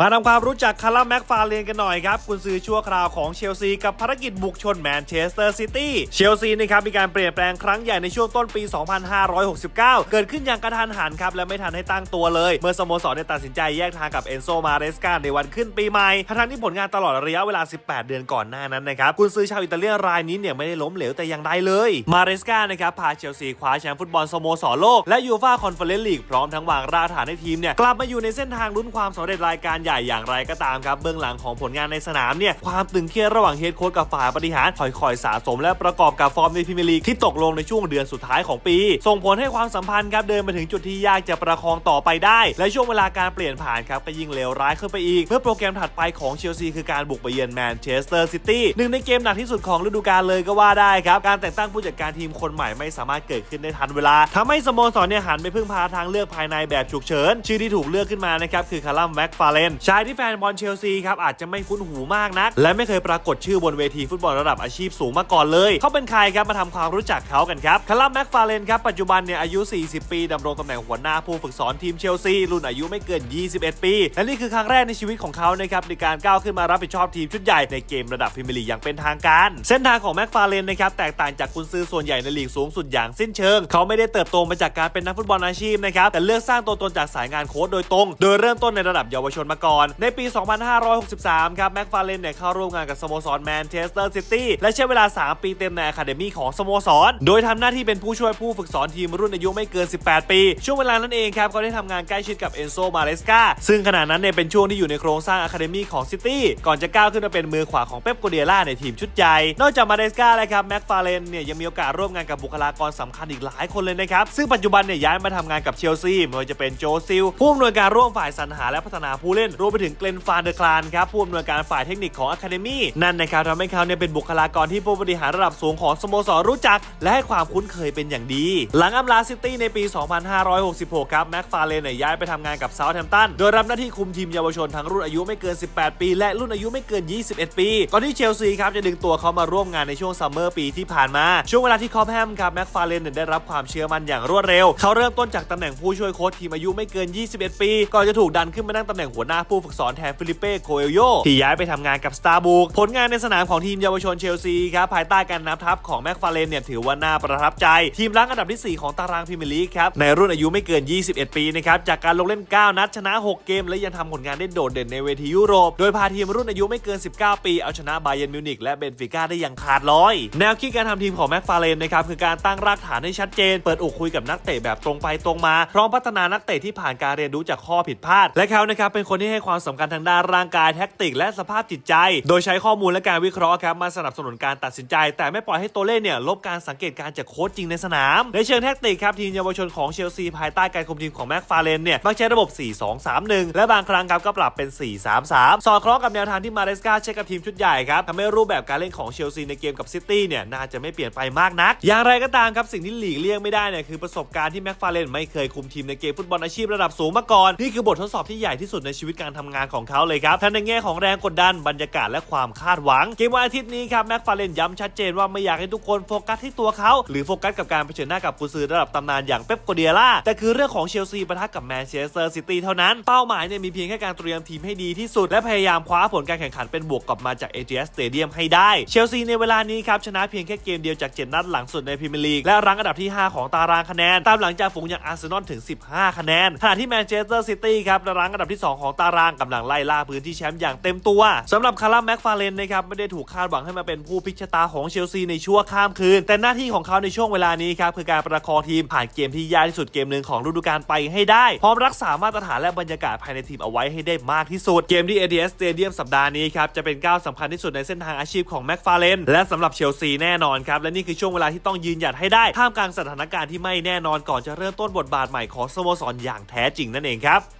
มาทำความรู้จักคาร่าแม็กฟาเรนกันหน่อยครับกุนซือชั่วคราวของเชลซีกับภารกิจบุกชนแมนเชสเตอร์ซิตี้เชลซีนะครับมีการเปลี่ยนแปลงครั้งใหญ่ในช่วงต้นปี 2569 เกิดขึ้นอย่างกระทันหันครับ และไม่ทันให้ตั้งตัวเลย เมื่อสโมสรได้ตัดสินใจแยกทางกับเอนโซมาเรสกาในวันขึ้นปีใหม่ทั้งที่ผลงานตลอดระยะเวลา 18 เดือนก่อนหน้านั้นนะครับกุนซือชาวอิตาเลียนรายนี้เนี่ยไม่ได้ล้มเหลวแต่อย่างใดเลยมาเรสกานะครับพาเชลซีคว้าแชมป์ฟุตบอลสโมสรโลกและยูฟ่าคอนเฟอเรนซ์ลีกพร้อมทั้งวางรากฐานให้ทีมเนี่ยกลับมาอยู่ในเส้นทางลุ้นความสำเร็จรายการใหญ่อย่างไรก็ตามครับเบื้องหลังของผลงานในสนามเนี่ยความตึงเครียดระหว่างเฮดโค้ชกับฝ่ายบริหารค่อยๆสะสม และประกอบกับฟอร์มในพรีเมียร์ลีกที่ตกลงในช่วงเดือนสุดท้ายของปี ส่งผลให้ความสัมพันธ์ครับเดินมาถึงจุดที่ยากจะประคองต่อไปได้ และช่วงเวลาการเปลี่ยนผ่านครับก็ยิ่งเลวร้ายขึ้นไปอีก เมื่อโปรแกรมถัดไปของเชลซีคือการบุกไปเยือนแมนเชสเตอร์ซิตี้หนึ่งในเกมหนักที่สุดของฤดูกาลเลยก็ว่าได้ครับการแต่งตั้งผู้จัดการทีมคนใหม่ไม่สามารถเกิดขึ้นได้ทันเวลาทำให้สโมสรเนี่ยหันไปพึ่งพาทางเลือกภายในแบบฉุกเฉิน ชื่อที่ถูกเลือกขึ้นมานะครับคือคารัมแม็กฟาเลนชายที่แฟนบอลเชลซีครับอาจจะไม่คุ้นหูมากนัก และไม่เคยปรากฏชื่อบนเวทีฟุตบอลระดับอาชีพสูงมาก่อนเลย เขาเป็นใครครับมาทำความรู้จักเขากันครับคารัมแม็กฟาเลนครับปัจจุบันเนี่ยอายุ 40 ปีดำรงตำแหน่งหัวหน้าผู้ฝึกสอนทีมเชลซีรุ่นอายุไม่เกิน 21 ปี และนี่คือครั้งแรกในชีวิตของเขานะครับในการก้าวขึ้นมารับผิดชอบทีมชุดใหญ่ในเกมระดับพรีเมียร์ลีกอย่างเป็นทางการ เส้นทางของแม็กฟาเลนนะครับแตกต่างจากกุนซือส่วนใหญ่ในลีกสูงสุดอย่างสิ้นเชิง เขาไม่ได้เติบโตมาจากการเป็นนักฟุตบอลอาชีพนะครับแต่เลือกสร้างตัวตนจากสายงานโค้ชโดยตรง โดยเริ่มต้นในระดับเยาวชนมาก่อน ในปี 2563 ครับแม็กฟาเลนเนี่ยเข้าร่วมงานกับสโมสรแมนเชสเตอร์ซิตี้และใช้เวลา 3 ปีเต็มในอะคาเดมี่ของสโมสร โดยทำหน้าที่เป็นผู้ช่วยผู้ฝึกสอนทีมรุ่นอายุไม่เกิน 18 ปี ช่วงเวลานั้นเองครับเขาได้ทำงานใกล้ชิดกับเอนโซมาเลสกาซึ่งขณะนั้นเนี่ยเป็นช่วงที่อยู่ในโครงสร้างอะคาเดมี่ของซิตี้ก่อนจะก้าวขึ้นมาเป็นมือขวาของเป๊ปโกเดียล่าในทีมชุดใหญ่นอกจากมาเลสกาแล้วครับแม็กฟาเลนเนี่ยยังมีโอกาสร่วมงานกับบุคลากรสำคัญอีกหลายคนเลยนะครับซึ่งปัจจุบันเนี่ยย้ายมาทำงานกับเชลซีไม่ว่าจะเป็นโจซิลผู้อำนวยการร่วมฝ่ายสรรหาและพัฒนาผู้เล่นรวมไปถึงเกลนฟานเดอร์คลานครับผู้อำนวยการฝ่ายเทคนิคของอะคาเดมี่นั่นนะครับทำให้เขาเนี่ยเป็นบุคลากรที่ผู้บริหารระดับสูงของสโมสรรู้จัก และให้ความคุ้นเคยเป็นอย่างดี หลังอำลาซิตี้ในปี 2566 ครับแม็กฟาเลนเนี่ยย้ายไปทำงานกับเซาท์แฮมป์ตันโดยรับหน้าที่คุมทีมเยาวชนทั้งรุ่นอายุไม่เกิน 18 ปี และรุ่นอายุไม่เกิน 21 ปีก่อนที่เชลซีครับจะดึงตัวเขามาร่วมงานในช่วงซัมเมอร์ปีที่ผ่านมาช่วงเวลาที่คอปแฮมครับแม็กฟาเลนเนี่ยได้รับความเชื่อมั่นอย่างรวดเร็ว เขาเริ่มต้นจากตำแหน่งผู้ช่วยโค้ชทีมอายุไม่เกิน 21 ปีก่อนจะถูกดันขึ้นมานั่งตำแหน่งหัวหน้าผู้ฝึกสอนแทนฟิลิเป้โคเอลโยที่ย้ายไปทำงานกับสตาร์บุกผลงานในสนามของทีมเยาวชนเชลซีครับภายใต้การนำทัพของแม็กฟาเลนเนี่ยถือว่าน่าประทับใจ ทีมรั้งอันดับที่ 4 ของตารางพรีเมียร์ลีกครับในรุ่นอายุไม่เกิน 21 ปีนะครับจากการลงเล่น 9 นัดชนะ 6 เกม และยังทำผลงานได้โดดเด่นในเวทียุโรป โดยพาทีมรุ่นอายุไม่เกิน 19 ปี เอาชนะไบเยนมิวนิกและเบนฟิก้าได้อย่างขาดลอย แนวคิดการทำทีมของแม็กฟาเลนนะครับคือการตั้งรากฐานให้ชัดเจน เปิดอกคุยกับนักเตะแบบตรงไปตรงมาพร้อมพัฒนานักเตะที่ผ่านการเรียนรู้จากข้อผิดพลาดและเขานะครับเป็นคนที่ให้ความสำคัญทางด้านร่างกายแท็กติก และสภาพจิตใจ โดยใช้ข้อมูลและการวิเคราะห์ครับมาสนับสนุนการตัดสินใจ แต่ไม่ปล่อยให้ตัวเล่นเนี่ยลบการสังเกตการจากโค้ชจริงในสนาม ในเชิงแท็กติกครับทีมเยาวชนของเชลซีภายใต้การคุมทีมของแม็กฟาเลนเนี่ยมักใช้ระบบ 4-2-3-1 และบางครั้งครับก็ปรับเป็น 4-3-3 สอดคล้องกับแนวทางที่มาเรสกาใช้กับทีมชุดใหญ่ครับทำให้รูปแบบการเล่นของเชลซีในเกมกับซิตี้เนี่ยน่าจะไม่เปลี่ยนไปมากนัก อย่างไรก็ตามครับสิ่งที่หลีกเลี่ยงไม่ได้เนี่ยคือประสบการณ์ที่แม็กฟาเลนไม่เคยคุมทีมในเกมฟุตบอลอาชีพระดับสูงมาก่อนนี่คือบททดสอบที่ใหญ่ที่สุดในชีวิตการทำงานของเขาเลยครับทั้งในแง่ของแรงกดดันบรรยากาศและความคาดหวัง เกมวันอาทิตย์นี้ครับแม็กฟาเลนย้ำชัดเจนว่าไม่อยากให้ทุกคนโฟกัสที่ตัวเขา หรือโฟกัสกับการเผชิญหน้ากับกุซือระดับตำนานอย่างเป๊ปโกเดียล่าแต่คือเรื่องของเชลซีปะทะกับแมนเชสเตอร์ซิตี้เท่านั้นเป้าหมายเนี่ยมีเพียงแค่การเตรียมทีมให้ดีที่สุด และพยายามคว้าผลการแข่งขันเป็นบวกกลับมาจาก AGS Stadium ให้ได้ เชลซีในเวลานี้ครับชนะเพียงแค่เกมเดียวจาก 7 นัดหลังสุดในพรีเมียร์ลีกและรั้งอันดับที่ 5 ของตารางคะแนน ตามหลังจากฝูงอย่างอาร์เซนอลถึง 15 คะแนนขณะที่แมนเชสเตอร์ซิตี้ครับรั้งอันดับที่ 2 ของตารางกำลังไล่ล่าพื้นที่แชมป์อย่างเต็มตัวสำหรับคาร่าแม็กฟาเลนนะครับไม่ได้ถูกคาดหวังให้มาเป็นผู้พิชตาของเชลซีในชั่วข้ามคืน แต่หน้าที่ของเขาในช่วงเวลานี้ครับคือการประคองทีมผ่านเกมที่ยากที่สุดเกมหนึ่งของฤดูกาลไปให้ได้ พร้อมรักษามาตรฐานและบรรยากาศภายในทีมเอาไว้ให้ได้มากที่สุด เกมที่ ADS Stadium สัปดาห์นี้ครับจะเป็นก้าวสำคัญที่สุดในเส้นทางอาชีพของแม็กฟาเลนและสำหรับเชลซีแน่นอนครับและนี่คือช่วงเวลาที่ต้องยืนหยัดให้ได้ท่ามกลางสถานการณ์ที่ไม่แน่นอนก่อนจะเริ่มต้นบทบาทใหม่ของสโมสรอย่างแท้จริงนั่นเองครับ